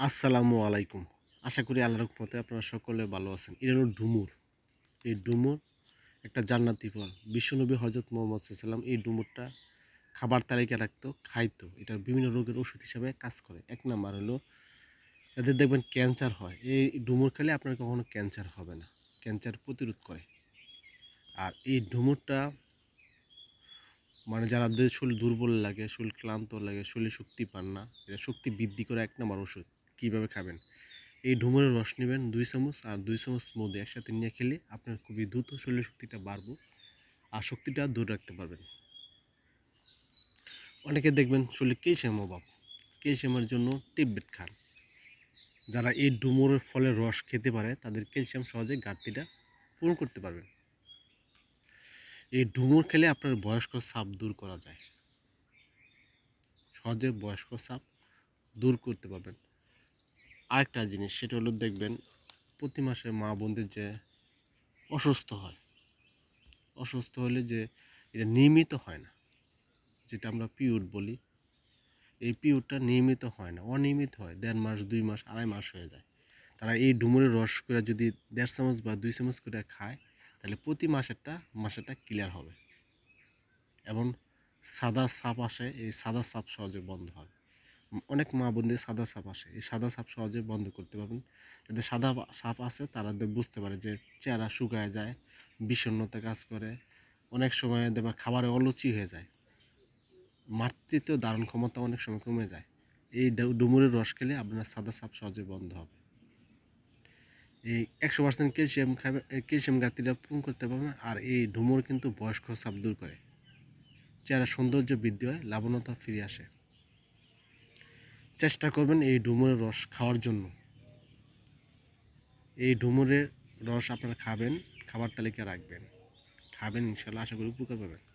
আসসালামু আলাইকুম। আশা করি আল্লাহর রহমতে আপনারা সকলে ভালো আছেন। এটা হলো ডুমুর। এই ডুমুর একটা জান্নাতি ফল। বিশ্বনবী হজরত মোহাম্মদ সাল্লাম এই ডুমুরটা খাবার তালিকা রাখতো, খাইতো। এটা বিভিন্ন রোগের ওষুধ হিসাবে কাজ করে। এক নাম্বার হলো এদের দেখবেন ক্যান্সার হয়। এই ডুমুর খেলে আপনার কখনো ক্যান্সার হবে না। ক্যান্সার প্রতিরোধ করে। আর এই ডুমুরটা মানে যারা শরীর দুর্বল লাগে, শরীর ক্লান্ত লাগে, শরীরে শক্তি পান না, এটা শক্তি বৃদ্ধি করে এক নম্বর ওষুধ। কীভাবে খাবেন? এই ডুমুরের রস নেবেন দুই চামচ আর দুই চামচ মধ্যে একসাথে নিয়ে খেলে আপনার খুবই দ্রুত শরীরের শক্তিটা বাড়বো আর শক্তিটা দূর রাখতে পারবেন। অনেকে দেখবেন শরীরে ক্যালসিয়াম অভাব। ক্যালসিয়ামের জন্য টিববেট খান। যারা এই ডুমুরের ফলের রস খেতে পারে, তাদের ক্যালসিয়াম সহজে ঘাটতিটা পূরণ করতে পারবেন। এই ডুমুর খেলে আপনার বয়স্ক সাপ দূর করা যায়। সহজে বয়স্ক সাপ দূর করতে পারবেন। আরেকটা জিনিস, সেটা হলো দেখবেন প্রতি মাসে মা বোনদের যে অসুস্থ হয়, অসুস্থ হলে যে এটা নিয়মিত হয় না, যেটা আমরা পিউট বলি, এই পিউটটা নিয়মিত হয় না, অনিয়মিত হয়, দেড় মাস, দুই মাস, আড়াই মাস হয়ে যায়। তারা এই ডুমুরের রস করে যদি দেড় চামচ বা দুই চামচ করে খায়, তাহলে প্রতি মাসেরটা মাসেরটা ক্লিয়ার হবে। এবং সাদা সাপ আসে, এই সাদা সাপ সহজে বন্ধ হয়। অনেক মা বোনদের সাদা সাপ আসে। এই সাদা সাপ সহজে বন্ধ করতে পারবেন। যাদের সাদা সাপ আছে তারা বুঝতে পারে যে চেহারা শুকায় যায়, বিষণ্ণতা কাজ করে। অনেক সময় দেবার খাবারে অলুচি হয়ে যায়। মাতৃত্ব ধারণ ক্ষমতা অনেক সময় কমে যায়। এই ডুমুরের রস খেলে আপনার সাদা সাপ সহজে বন্ধ হবে। এই একশো পার্সেন্ট ক্যালসিয়াম খাবে ক্যালসিয়াম ঘাটতিটা পূরণ করতে পারবেন। আর এই ডুমুর কিন্তু বয়স্ক সাপ দূর করে। চেহারা সৌন্দর্য বৃদ্ধি হয় লাবণতা ফিরে আসে। চেষ্টা করবেন এই ডুমুরের রস খাওয়ার জন্য। এই ডুমুরের রস আপনারা খাবেন, খাবার তালিকা রাখবেন। খাবেন, ইনশাল্লাহ, আশা করি উপকার পাবেন।